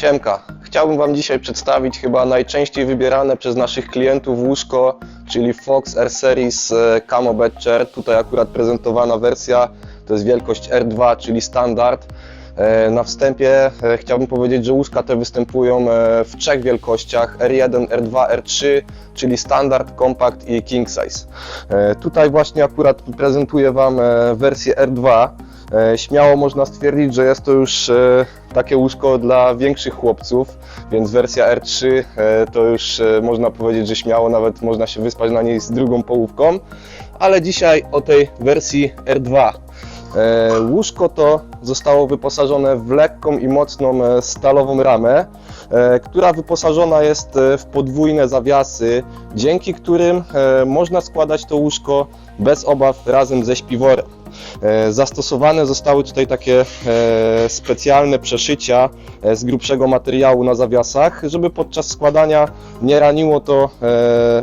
Siemka, chciałbym Wam dzisiaj przedstawić chyba najczęściej wybierane przez naszych klientów łóżko, czyli Fox R Series e, Camo Bed Chair. Tutaj akurat prezentowana wersja to jest wielkość R2, czyli standard. E, Na wstępie e, chciałbym powiedzieć, że łóżka te występują w trzech wielkościach R1, R2, R3, czyli standard, compact i king size. Tutaj właśnie akurat prezentuję Wam wersję R2. E, Śmiało można stwierdzić, że jest to już e, takie łóżko dla większych chłopców, więc wersja R3 e, to już można powiedzieć, że śmiało nawet można się wyspać na niej z drugą połówką, ale dzisiaj o tej wersji R2. E, Łóżko to zostało wyposażone w lekką i mocną stalową ramę, która wyposażona jest w podwójne zawiasy, dzięki którym można składać to łóżko bez obaw razem ze śpiworem. E, Zastosowane zostały tutaj takie e, specjalne przeszycia e, z grubszego materiału na zawiasach, żeby podczas składania nie raniło to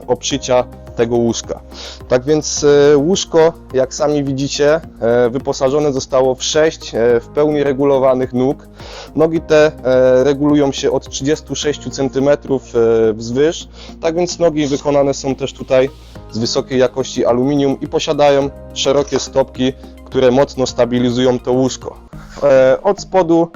obszycia tego łóżka. Tak więc e, łóżko, jak sami widzicie, e, wyposażone zostało w 6 w pełni regulowanych nóg. Nogi te e, regulują się od 36 cm wzwyż, tak więc nogi wykonane są też tutaj z wysokiej jakości aluminium i posiadają szerokie stopki, które mocno stabilizują to łóżko. E, Od spodu,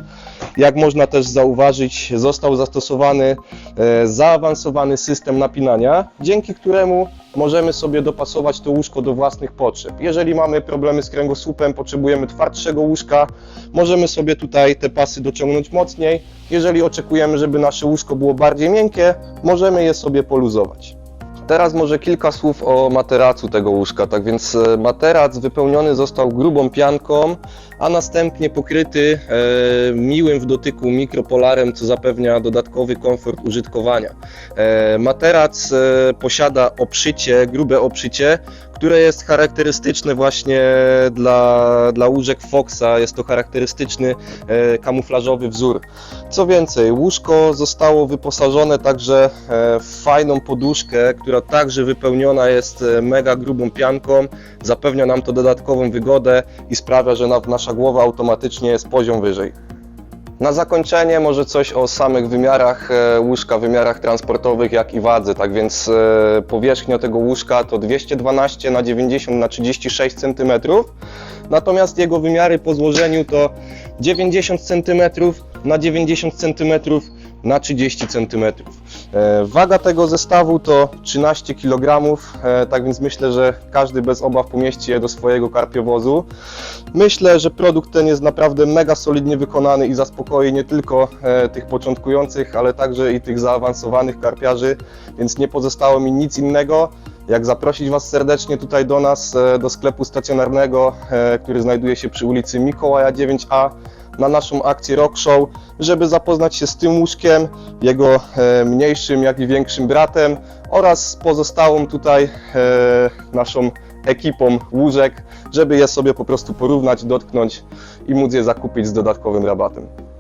jak można też zauważyć, został zastosowany e, zaawansowany system napinania, dzięki któremu możemy sobie dopasować to łóżko do własnych potrzeb. Jeżeli mamy problemy z kręgosłupem, potrzebujemy twardszego łóżka, możemy sobie tutaj te pasy dociągnąć mocniej. Jeżeli oczekujemy, żeby nasze łóżko było bardziej miękkie, możemy je sobie poluzować. Teraz może kilka słów o materacu tego łóżka. Tak więc e, materac wypełniony został grubą pianką, a następnie pokryty e, miłym w dotyku mikropolarem, co zapewnia dodatkowy komfort użytkowania. E, materac e, posiada obszycie, grube obszycie, które jest charakterystyczne właśnie dla, dla łóżek Foxa. Jest to charakterystyczny e, kamuflażowy wzór. Co więcej, łóżko zostało wyposażone także e, w fajną poduszkę, która także wypełniona jest e, mega grubą pianką. Zapewnia nam to dodatkową wygodę i sprawia, że na- nasza głowa automatycznie jest poziom wyżej. Na zakończenie może coś o samych wymiarach e, łóżka, wymiarach transportowych, jak i wadze. Tak więc e, powierzchnia tego łóżka to 212 na 90 na 36 cm, natomiast jego wymiary po złożeniu to 90 cm na 90 cm na 30 cm. E, Waga tego zestawu to 13 kg, e, tak więc myślę, że każdy bez obaw pomieści je do swojego karpiowozu. Myślę, że produkt ten jest naprawdę mega solidnie wykonany i zaspokoi nie tylko e, tych początkujących, ale także i tych zaawansowanych karpiarzy, więc nie pozostało mi nic innego, jak zaprosić Was serdecznie tutaj do nas, do sklepu stacjonarnego, który znajduje się przy ulicy Mikołaja 9A, na naszą akcję Rock Show, żeby zapoznać się z tym łóżkiem, jego e, mniejszym, jak i większym bratem oraz z pozostałą tutaj e, naszą ekipą łóżek, żeby je sobie po prostu porównać, dotknąć i móc je zakupić z dodatkowym rabatem.